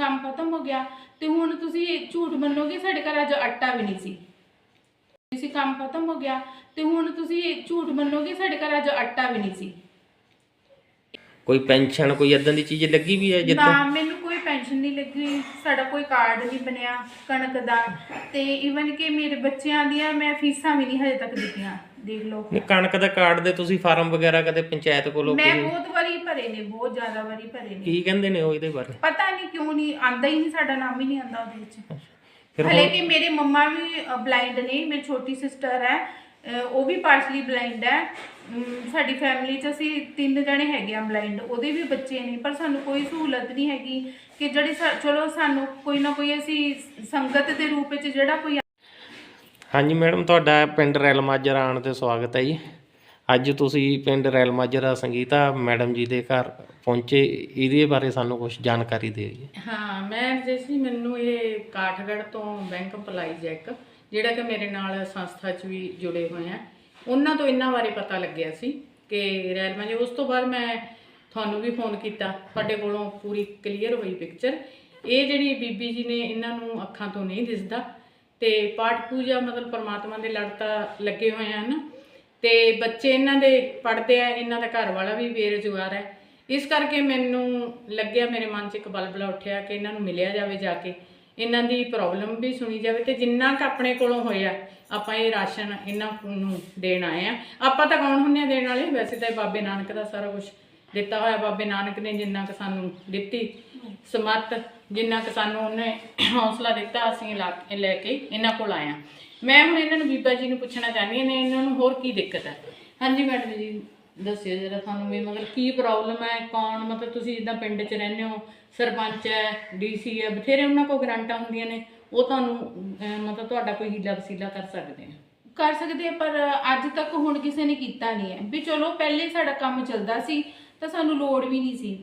ਕੰਮ ਖਤਮ ਹੋ ਗਿਆ ਤੇ ਹੁਣ ਤੁਸੀਂ ਝੂਠ ਮੰਨੋਗੇ ਸਾਡੇ ਘਰ ਅੱਜ ਆਟਾ ਵੀ ਨਹੀਂ ਸੀ। ਤੁਸੀਂ ਕੰਮ ਖਤਮ ਹੋ ਗਿਆ ਤੇ ਹੁਣ ਤੁਸੀਂ ਝੂਠ ਮੰਨੋਗੇ ਸਾਡੇ ਘਰ ਅੱਜ ਆਟਾ ਵੀ ਨਹੀਂ ਸੀ। ਕੋਈ ਪੈਨਸ਼ਨ ਕੋਈ ਇਦਾਂ ਦੀ ਚੀਜ਼ ਲੱਗੀ ਵੀ ਹੈ ਜਿੱਦਾਂ ਨਾ ਮੈਨੂੰ ਕੋਈ ਪੈਨਸ਼ਨ ਨਹੀਂ ਲੱਗੀ ਸਾਡਾ ਕੋਈ ਕਾਰਡ ਨਹੀਂ ਬਣਿਆ ਕਣਕ ਦਾ। ਤੇ ਇਵਨ ਕਿ ਮੇਰੇ ਬੱਚਿਆਂ ਦੀਆਂ ਮੈਂ ਫੀਸਾਂ ਵੀ ਨਹੀਂ ਹਜੇ ਤੱਕ ਦਿੱਤੀਆਂ ਦੇਖ ਲਓ। ਨਹੀਂ ਕਣਕ ਦਾ ਕਾਰਡ ਦੇ ਤੁਸੀਂ ਫਾਰਮ ਵਗੈਰਾ ਕਦੇ ਪੰਚਾਇਤ ਕੋਲੋਂ ਮੈਂ ਕੋਈ- ਬਹੁਤ ਵਾਰੀ ਭਰੇ ਨੇ ਬਹੁਤ ਜ਼ਿਆਦਾ ਵਾਰੀ ਭਰੇ ਨੇ। ਕੀ ਕਹਿੰਦੇ ਨੇ ਉਹ ਇਹਦੇ ਬਾਰੇ? ਪਤਾ ਨਹੀਂ ਕਿਉਂ ਨਹੀਂ ਆਂਦਾ ਹੀ ਨਹੀਂ ਸਾਡਾ ਨਾਮ ਹੀ ਨਹੀਂ ਆਂਦਾ ਉਹਦੇ ਵਿੱਚ। ਫਿਰ ਹਲੇ ਹੁਣ ਕਿ ਮੇਰੇ ਮੰਮਾ ਵੀ ਬਲਾਈਂਡ ਨੇ ਮੇਰੀ ਛੋਟੀ ਸਿਸਟਰ ਹੈ ਉਹ ਵੀ ਪਾਰਸ਼ਲੀ ਬਲਾਈਂਡ ਹੈ। ਸਾਡੀ ਫੈਮਿਲੀ 'ਚ ਅਸੀਂ ਤਿੰਨ ਜਣੇ ਹੈਗੇ ਆ ਬਲਾਈਂਡ ਉਹਦੇ ਵੀ ਬੱਚੇ ਨੇ ਪਰ ਸਾਨੂੰ ਕੋਈ ਸਹੂਲਤ ਨਹੀਂ ਹੈਗੀ ਕਿ ਜਿਹੜੀ ਚਲੋ ਸਾਨੂੰ ਕੋਈ ਨਾ ਕੋਈ ਅਸੀਂ ਸੰਗਤ ਦੇ ਰੂਪ ਵਿੱਚ ਜਿਹੜਾ ਕੋਈ ਹਾਂਜੀ ਮੈਡਮ ਤੁਹਾਡਾ ਪਿੰਡ ਰੈਲ ਮਾਜਰਾ ਆਉਣ ਤੇ ਸਵਾਗਤ ਹੈ ਜੀ। ਅੱਜ ਤੁਸੀਂ ਪਿੰਡ ਰੈਲ ਮਾਜਰਾ ਸੰਗੀਤਾ ਮੈਡਮ ਜੀ ਦੇ ਘਰ ਪਹੁੰਚੇ ਇਹਦੇ ਬਾਰੇ ਸਾਨੂੰ ਕੁਝ ਜਾਣਕਾਰੀ ਦਿਓ ਜੀ। ਹਾਂ ਮੈਂ ਜੈਸੀ ਮੈਨੂੰ ਇਹ ਕਾਠਗੜ੍ਹ ਤੋਂ ਬੈਂਕ ਅਪਲਾਈਜ਼ ਹੈ ਇੱਕ ਜਿਹੜਾ ਕਿ ਮੇਰੇ ਨਾਲ ਸੰਸਥਾ 'ਚ ਵੀ ਜੁੜੇ ਹੋਏ ਆ। ਉਹਨਾਂ ਤੋਂ ਇਹਨਾਂ ਬਾਰੇ ਪਤਾ ਲੱਗਿਆ ਸੀ ਕਿ ਰੈਲ ਜੀ ਉਸ ਤੋਂ ਬਾਅਦ ਮੈਂ ਤੁਹਾਨੂੰ ਵੀ ਫੋਨ ਕੀਤਾ, ਤੁਹਾਡੇ ਕੋਲੋਂ ਪੂਰੀ ਕਲੀਅਰ ਹੋਈ ਪਿਕਚਰ ਇਹ ਜਿਹੜੀ ਬੀਬੀ ਜੀ ਨੇ ਇਹਨਾਂ ਨੂੰ ਅੱਖਾਂ ਤੋਂ ਨਹੀਂ ਦਿਸਦਾ ਤੇ ਪਾਠ ਪੂਜਾ ਮਤਲਬ ਪਰਮਾਤਮਾ ਦੇ ਲੜਤਾ ਲੱਗੇ ਹੋਏ ਹਨ ਤੇ ਬੱਚੇ ਇਹਨਾਂ ਦੇ ਪੜ੍ਹਦੇ ਆ, ਇਹਨਾਂ ਦਾ ਘਰ ਵਾਲਾ ਵੀ ਬੇਰੁਜ਼ਗਾਰ ਹੈ। ਇਸ ਕਰਕੇ ਮੈਨੂੰ ਲੱਗਿਆ, ਮੇਰੇ ਮਨ 'ਚ ਇੱਕ ਬਲਬਲਾ ਉੱਠਿਆ ਕਿ ਇਹਨਾਂ ਨੂੰ ਮਿਲਿਆ ਜਾਵੇ ਜਾ ਕੇ। ਇਹਨਾਂ ਦੀ ਪ੍ਰੋਬਲਮ ਵੀ ਸੁਣੀ ਜਾਵੇ ਤੇ ਜਿੰਨਾ ਕੁ ਆਪਣੇ ਕੋਲੋਂ ਹੋਇਆ, ਆਪਾਂ ਇਹ ਰਾਸ਼ਨ ਇਹਨਾਂ ਨੂੰ ਦੇਣ ਆਏ ਆ। ਆਪਾਂ ਤਾਂ ਕੌਣ ਹੁੰਨੇ ਆ ਦੇਣ ਵਾਲੇ? ਵੈਸੇ ਤਾਂ ਇਹ ਬਾਬੇ ਨਾਨਕ ਦਾ ਸਾਰਾ ਕੁਝ ਦਿੱਤਾ ਹੋਇਆ। ਬਾਬੇ ਨਾਨਕ ਨੇ ਜਿੰਨਾ ਕੁ ਸਾਨੂੰ ਦਿੱਤੀ ਸਮੱਤ ਜਿੰਨਾ ਕੁ ਸਾਨੂੰ ਉਹਨੇ ਹੌਸਲਾ ਦਿੱਤਾ, ਅਸੀਂ ਲਾ ਕੇ, ਲੈ ਕੇ ਇਹਨਾਂ ਕੋਲ ਆਏ ਆਇਆ ਮੈਂ ਹੁਣ ਇਹਨਾਂ ਨੂੰ ਬੀਬਾ ਜੀ ਨੂੰ ਪੁੱਛਣਾ ਚਾਹੁੰਦੀ ਹਾਂ ਨੇ ਇਹਨਾਂ ਨੂੰ ਹੋਰ ਕੀ ਦਿੱਕਤ ਹੈ? ਹਾਂਜੀ ਮੈਡਮ ਜੀ। ਦੱਸਿਓ ਜਰਾ ਤੁਹਾਨੂੰ ਵੀ ਮਤਲਬ ਕੀ ਪ੍ਰੋਬਲਮ ਹੈ ਕੌਣ ਮਤਲਬ ਤੁਸੀਂ ਜਿੱਦਾਂ ਪਿੰਡ 'ਚ ਰਹਿੰਦੇ ਹੋ ਸਰਪੰਚ ਹੈ ਡੀਸੀ ਹੈ ਬਥੇਰੇ ਉਹਨਾਂ ਕੋਲ ਗਰੰਟਾਂ ਹੁੰਦੀਆਂ ਨੇ ਉਹ ਤੁਹਾਨੂੰ ਅਹ, ਮਤਲਬ ਤੁਹਾਡਾ ਕੋਈ ਹੀਲਾ ਵਸੀਲਾ ਕਰ ਸਕਦੇ ਆ? ਕਰ ਸਕਦੇ ਆ ਪਰ ਅੱਜ ਤੱਕ ਹੁਣ ਕਿਸੇ ਨੇ ਕੀਤਾ ਨਹੀਂ ਹੈ। ਵੀ ਚਲੋ ਪਹਿਲੇ ਸਾਡਾ ਕੰਮ ਚੱਲਦਾ ਸੀ ਤਾਂ ਸਾਨੂੰ ਲੋੜ ਵੀ ਨਹੀਂ ਸੀ।